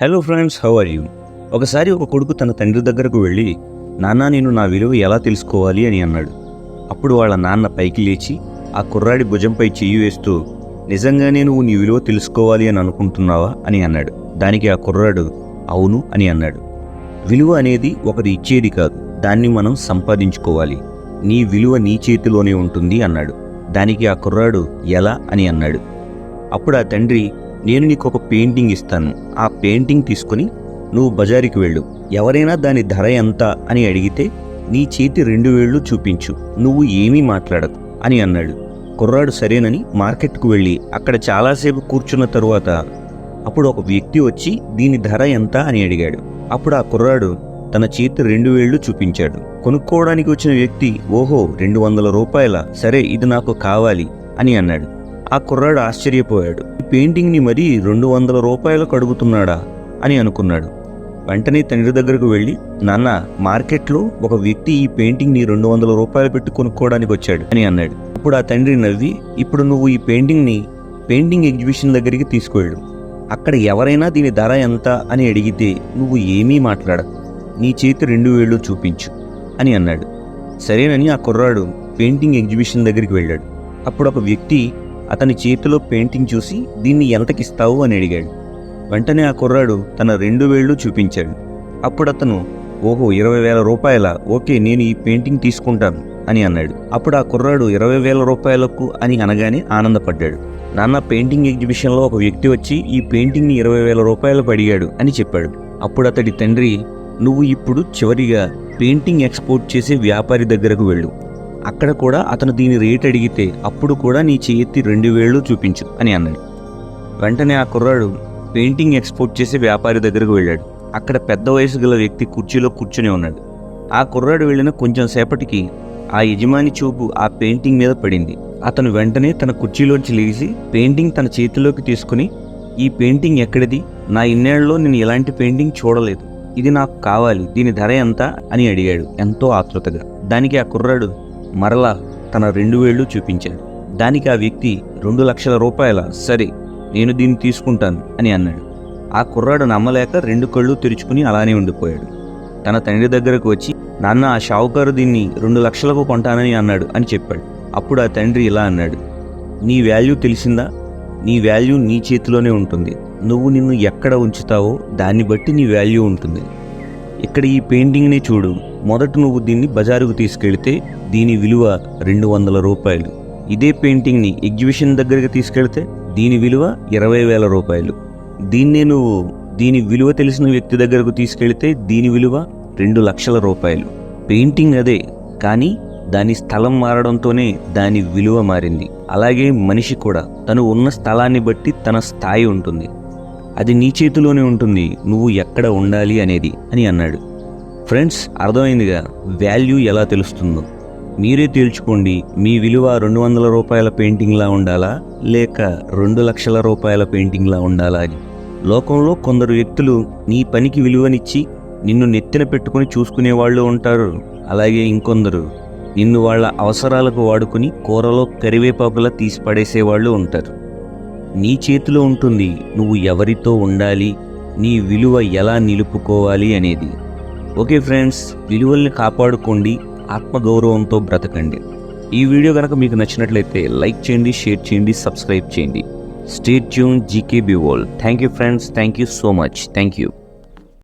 Hello friends how are you ఒకసారి ఒక కొడుకు తన తండ్రి దగ్గరకు వెళ్ళి నాన్న నేను నా విలువ ఎలా తెలుసుకోవాలి? అని అన్నాడు. అప్పుడు వాళ్ళ నాన్న పైకి లేచి ఆ కుర్రాడి భుజంపై చెయ్యి వేస్తూ నిజంగానే నువ్వు నీ విలువ తెలుసుకోవాలి అని అనుకుంటున్నావా? అని అన్నాడు. దానికి ఆ కుర్రాడు అవును అని అన్నాడు. విలువ అనేది ఒకరు ఇచ్చేది కాదు దాన్ని మనం సంపాదించుకోవాలి. నీ విలువ నీ చేతిలోనే ఉంటుంది అన్నాడు. దానికి ఆ కుర్రాడు ఎలా? అని అన్నాడు. అప్పుడు ఆ తండ్రి నేను నీకు ఒక పెయింటింగ్ ఇస్తాను. ఆ పెయింటింగ్ తీసుకుని నువ్వు బజారుకి వెళ్ళు. ఎవరైనా దాని ధర ఎంత అని అడిగితే నీ చేతి రెండు వేళ్ళు చూపించు. నువ్వు ఏమీ మాట్లాడకు అని అన్నాడు. కుర్రాడు సరేనని మార్కెట్కు వెళ్ళి అక్కడ చాలాసేపు కూర్చున్న తరువాత అప్పుడు ఒక వ్యక్తి వచ్చి దీని ధర ఎంత అని అడిగాడు. అప్పుడు ఆ కుర్రాడు తన చేతి రెండు వేళ్ళు చూపించాడు. కొనుక్కోవడానికి వచ్చిన వ్యక్తి ఓహో రెండు వందల రూపాయల? సరే ఇది నాకు కావాలి అని అన్నాడు. ఆ కుర్రాడు ఆశ్చర్యపోయాడు. ఈ పెయింటింగ్ని మరీ రెండు వందల రూపాయలకు అడుగుతున్నాడా? అని అనుకున్నాడు. వెంటనే తండ్రి దగ్గరకు వెళ్ళి నాన్న మార్కెట్లో ఒక వ్యక్తి ఈ పెయింటింగ్ని రెండు వందల రూపాయలు పెట్టి కొనుక్కోవడానికి వచ్చాడు అని అన్నాడు. అప్పుడు ఆ తండ్రి నవ్వి ఇప్పుడు నువ్వు ఈ పెయింటింగ్ని పెయింటింగ్ ఎగ్జిబిషన్ దగ్గరికి తీసుకువెళ్ళు. అక్కడ ఎవరైనా దీని ధర ఎంత? అని అడిగితే నువ్వు ఏమీ మాట్లాడకు. నీ చేతి రెండు వేళ్ళు చూపించు అని అన్నాడు. సరేనని ఆ కుర్రాడు పెయింటింగ్ ఎగ్జిబిషన్ దగ్గరికి వెళ్ళాడు. అప్పుడు ఒక వ్యక్తి అతని చేతిలో పెయింటింగ్ చూసి దీన్ని ఎంతకిస్తావు అని అడిగాడు. వెంటనే ఆ కుర్రాడు తన రెండు వేళ్ళు చూపించాడు. అప్పుడు అతను ఓహో ఇరవై వేల రూపాయల? ఓకే నేను ఈ పెయింటింగ్ తీసుకుంటాను అని అన్నాడు. అప్పుడు ఆ కుర్రాడు ఇరవై వేల రూపాయలకు అని అనగానే ఆనందపడ్డాడు. నాన్న పెయింటింగ్ ఎగ్జిబిషన్లో ఒక వ్యక్తి వచ్చి ఈ పెయింటింగ్ని ఇరవై వేల రూపాయలకు అడిగాడు అని చెప్పాడు. అప్పుడు అతడి తండ్రి నువ్వు ఇప్పుడు చివరిగా పెయింటింగ్ ఎక్స్పోర్ట్ చేసే వ్యాపారి దగ్గరకు వెళ్ళు. అక్కడ కూడా అతను దీని రేట్ అడిగితే అప్పుడు కూడా నీ చేతి రెండు వేళ్ళు చూపించు అని అన్నాడు. వెంటనే ఆ కుర్రాడు పెయింటింగ్ ఎక్స్పోర్ట్ చేసే వ్యాపారి దగ్గరకు వెళ్ళాడు. అక్కడ పెద్ద వయసు గల వ్యక్తి కుర్చీలో కూర్చుని ఉన్నాడు. ఆ కుర్రాడు వెళ్ళిన కొంచెం సేపటికి ఆ యజమాని చూపు ఆ పెయింటింగ్ మీద పడింది. అతను వెంటనే తన కుర్చీలోంచి లేచి పెయింటింగ్ తన చేతిలోకి తీసుకుని ఈ పెయింటింగ్ ఎక్కడిది? నా ఇన్నేళ్ళలో నేను ఇలాంటి పెయింటింగ్ చూడలేదు. ఇది నాకు కావాలి. దీని ధర ఎంత? అని అడిగాడు ఎంతో ఆతృతగా దానికి ఆ కుర్రాడు మరలా తన రెండు వేళ్ళు చూపించాడు. దానికి ఆ వ్యక్తి రెండు లక్షల రూపాయల సరే నేను దీన్ని తీసుకుంటాను అని అన్నాడు. ఆ కుర్రాడు నమ్మలేక రెండు కళ్ళు తెరుచుకుని అలానే ఉండిపోయాడు. తన తండ్రి దగ్గరకు వచ్చి నాన్న ఆ షావుకారు దీన్ని రెండు లక్షలకు కొంటానని అన్నాడు అని చెప్పాడు. అప్పుడు ఆ తండ్రి ఇలా అన్నాడు నీ వాల్యూ తెలిసిందా? నీ వాల్యూ నీ చేతిలోనే ఉంటుంది. నువ్వు నిన్ను ఎక్కడ ఉంచుతావో దాన్ని బట్టి నీ వాల్యూ ఉంటుంది. ఇక్కడ ఈ పెయింటింగ్ని చూడు. మొదట నువ్వు దీన్ని బజారుకు తీసుకెళ్తే దీని విలువ రెండు వందల రూపాయలు. ఇదే పెయింటింగ్ని ఎగ్జిబిషన్ దగ్గరికి తీసుకెళ్తే దీని విలువ ఇరవై వేల రూపాయలు. దీన్నే నువ్వు దీని విలువ తెలిసిన వ్యక్తి దగ్గరకు తీసుకెళ్తే దీని విలువ రెండు లక్షల రూపాయలు. పెయింటింగ్ అదే కానీ దాని స్థలం మారడంతోనే దాని విలువ మారింది. అలాగే మనిషి కూడా తను ఉన్న స్థలాన్ని బట్టి తన స్థాయి ఉంటుంది. అది నీ చేతిలోనే ఉంటుంది నువ్వు ఎక్కడ ఉండాలి అనేది అని అన్నాడు. ఫ్రెండ్స్ అర్థమైందిగా? వాల్యూ ఎలా తెలుస్తుందో? మీరే తేల్చుకోండి మీ విలువ రెండు వందల రూపాయల పెయింటింగ్లా ఉండాలా లేక రెండు లక్షల రూపాయల పెయింటింగ్లా ఉండాలా అని? లోకంలో కొందరు వ్యక్తులు నీ పనికి విలువనిచ్చి నిన్ను నెత్తిన పెట్టుకుని చూసుకునే వాళ్ళు ఉంటారు. అలాగే ఇంకొందరు నిన్ను వాళ్ళ అవసరాలకు వాడుకుని కూరలో కరివేపాకులా తీసి పడేసేవాళ్ళు ఉంటారు. నీ చేతిలో ఉంటుంది నువ్వు ఎవరితో ఉండాలి నీ విలువ ఎలా నిలుపుకోవాలి అనేది. ఓకే ఫ్రెండ్స్ విలువల్ని కాపాడుకోండి ఆత్మగౌరవంతో బ్రతకండి. ఈ వీడియో కనుక మీకు నచ్చినట్లయితే లైక్ చేయండి షేర్ చేయండి సబ్స్క్రైబ్ చేయండి. Stay tuned GK B world. Thank you friends thank you so much. Thank you.